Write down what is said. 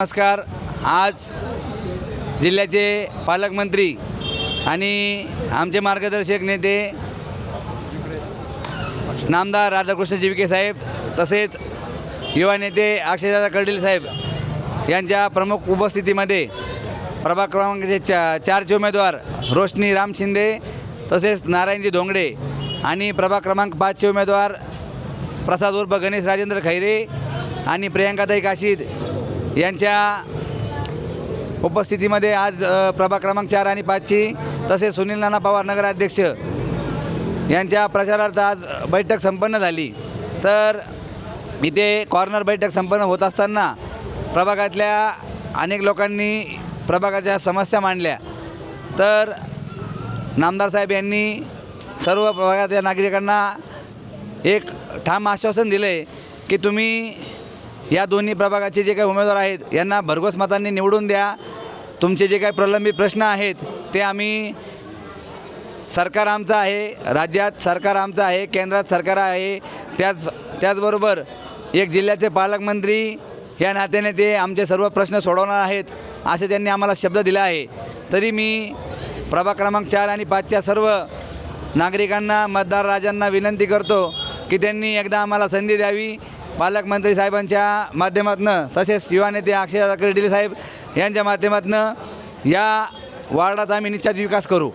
नमस्कार. आज जिल्ह्याचे पालकमंत्री आणि आमचे मार्गदर्शक नेते नामदार राधाकृष्ण जीविके साहेब तसेच युवा नेते अक्षयदादा कर्डील साहेब यांच्या प्रमुख उपस्थितीमध्ये प्रभाग क्रमांकाचे चा चारचे उमेदवार रोशनी राम शिंदे तसेच नारायणजी धोंगडे आणि प्रभाग क्रमांक पाचचे उमेदवार प्रसाद उर्फ गणेश राजेंद्र खैरे आणि प्रियंकाताई काशीद यांच्या उपस्थितीमध्ये आज प्रभाग क्रमांक चार आणि पाचची तसेच सुनील नाना पवार नगराध्यक्ष यांच्या प्रचारार्थ आज बैठक संपन्न झाली. तर इथे कॉर्नर बैठक संपन्न होत असताना प्रभागातल्या अनेक लोकांनी प्रभागाच्या समस्या मांडल्या. तर नामदार साहेब यांनी सर्व प्रभागातल्या नागरिकांना एक ठाम आश्वासन दिले की तुम्ही या दोन्ही प्रभागाचे जे काही उमेदवार आहेत यांना भरघोस मतांनी निवडून द्या. तुमचे जे काही प्रलंबित प्रश्न आहेत ते आम्ही सरकार आमचं आहे राज्यात सरकार आमचं आहे केंद्रात सरकार आहे. त्याच त्याचबरोबर एक जिल्ह्याचे पालकमंत्री या नात्याने ते आमचे सर्व प्रश्न सोडवणार आहेत असे त्यांनी आम्हाला शब्द दिला आहे. तरी मी प्रभाग क्रमांक चार आणि पाचच्या सर्व नागरिकांना मतदार राजांना विनंती करतो की त्यांनी एकदा आम्हाला संधी द्यावी. पालकमंत्री साहेबांच्या माध्यमातून तसेच युवा नेते अक्षय साहेब यांच्या माध्यमातून या वार्डाचा आम्ही निश्चित विकास करू.